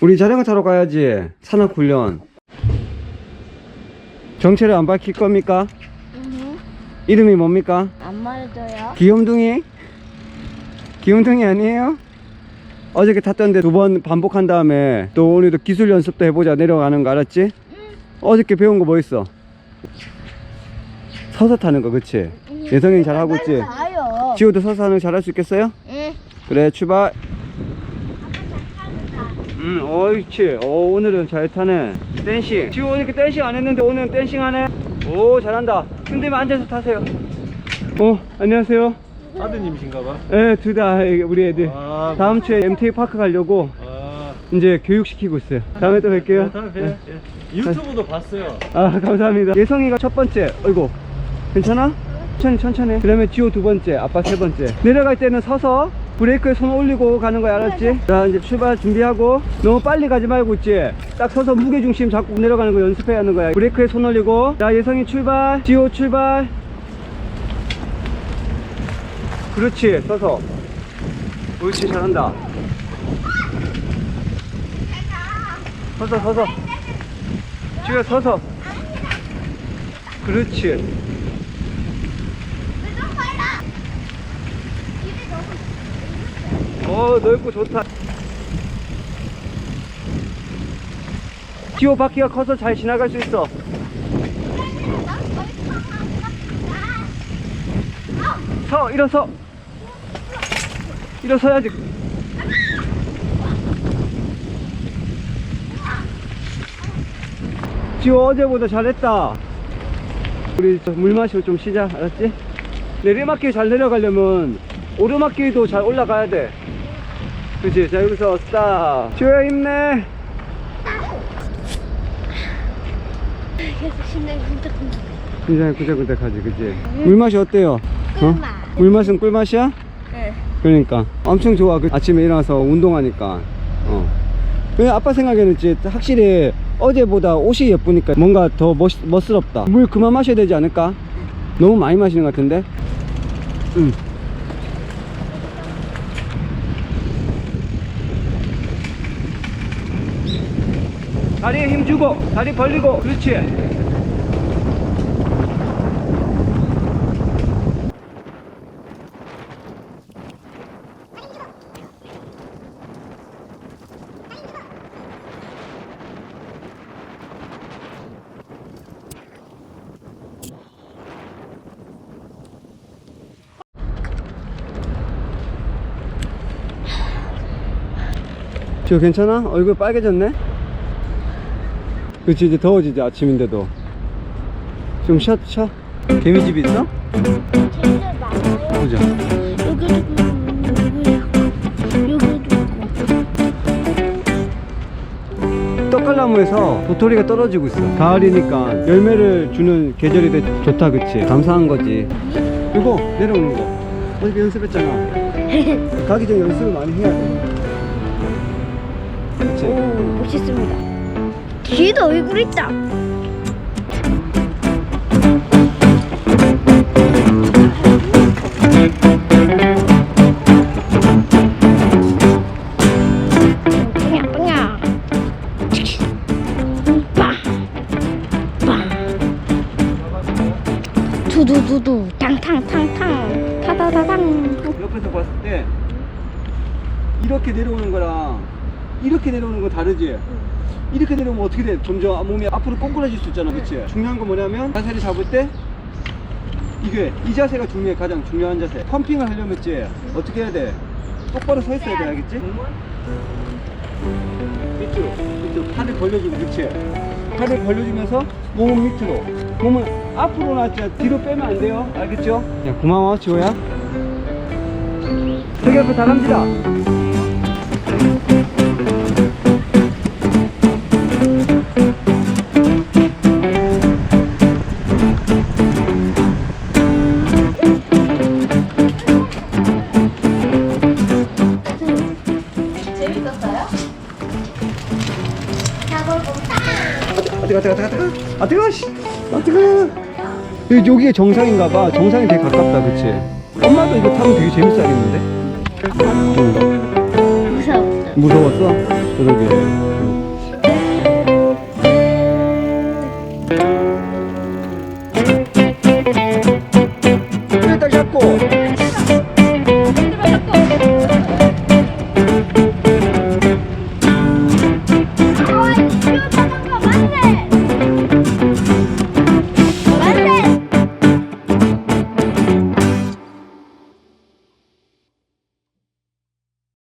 우리 자전거 타러 가야지. 산악 훈련. 정체를 안 밝힐 겁니까? 이름이 뭡니까? 안 말해줘요. 귀염둥이? 귀염둥이 아니에요? 어저께 탔던데 두 번 반복한 다음에 또 오늘도 기술 연습도 해보자 내려가는 거 알았지? 어저께 배운 거 뭐 있어? 서서 타는 거 그치? 예성이 잘하고 있지? 지호도 서서 하는 거 잘할 수 있겠어요? 응. 그래 출발 음 옳지 오 오늘은 잘 타네. 댄싱. 지호 이렇게 댄싱 안 했는데 오늘은 댄싱 하네? 오 잘한다. 힘들면 앉아서 타세요. 어 안녕하세요. 아드님이신가봐. 예, 둘다 우리 애들. 아, 다음 주에 MTA 파크 가려고 아, 이제 교육시키고 있어요. 다음에 또 뵐게요. 다음에 봬요. 예. 유튜브도 봤어요. 아 감사합니다. 예성이가 첫 번째. 어이구. 괜찮아? 천천히 천천히. 그 다음에 지호 두 번째 아빠 세 번째. 내려갈 때는 서서 브레이크에 손 올리고 가는 거야 알았지? 자 이제 출발 준비하고 너무 빨리 가지 말고 있지? 딱 서서 무게중심 잡고 내려가는 거 연습해야 하는 거야. 브레이크에 손 올리고. 자 예성이 출발. 지호 출발. 그렇지 서서. 옳지 잘한다. 서서 서서. 지호야 서서. 그렇지 어 넓고 좋다. 지호 바퀴가 커서 잘 지나갈 수 있어. 서 일어서. 일어서야지. 지호 어제보다 잘했다. 우리 저물 마시고 좀 쉬자 알았지? 내리막길 잘 내려가려면 오르막길도 잘 올라가야 돼 그치 자 여기서 스탑 지호야 힘내 계속 신나게 hun적훈적. 굉장히 구적구적하지 그치 물맛이 어때요? 꿀맛. 물맛은 꿀맛이야? 네. 그러니까 엄청 좋아 그 아침에 일어나서 운동하니까 어. 왜 아빠 생각에는 이제 확실히 어제보다 옷이 예쁘니까 뭔가 더 멋, 멋스럽다 물 그만 마셔야 되지 않을까? 너무 많이 마시는 것 같은데 응. 다리에 힘 주고 다리 벌리고 그렇지 저 괜찮아? 얼굴 빨개졌네? 그치 이제 더워지지 아침인데도 좀 쉬어 쉬어 개미집 있어? 제일 많아요. 보자 여기도 있고, 여기도 있고. 떡갈나무에서 도토리가 떨어지고 있어 가을이니까 열매를 주는 계절이 돼 좋다 그치 감사한 거지 이거 내려오는 거 어저께 연습했잖아 가기 전에 연습을 많이 해야 돼 그치 오, 멋있습니다. 뒤에도 얼굴 있다. 두두두두, 탕탕탕탕, 타다다당. 옆에서 봤을 때 이렇게 내려오는 거랑 이렇게 내려오는 거 다르지? 이렇게 내려오면 어떻게 돼? 점점 몸이 앞으로 꽁그라질 수 있잖아 그치? 중요한 건 뭐냐면 자세를 잡을 때 이게 이 자세가 중요해 가장 중요한 자세 펌핑을 하려면 있지 어떻게 해야 돼? 똑바로 서 있어야 돼 알겠지? 밑으로 밑으로 팔을 벌려주고 그치? 팔을 벌려주면서 몸은 밑으로 몸은 앞으로 놨지 뒤로 빼면 안 돼요 알겠죠? 야 고마워 지호야 저기 앞에 다람쥐다 아 뜨거 뜨거 뜨거 뜨거 아 뜨거 씨 아 뜨거 여기, 여기가 정상인가 봐. 정상이 되게 가깝다 그치? 엄마도 이거 타면 되게 재밌어 하겠는데? 무서웠어. 무서웠어? 그러게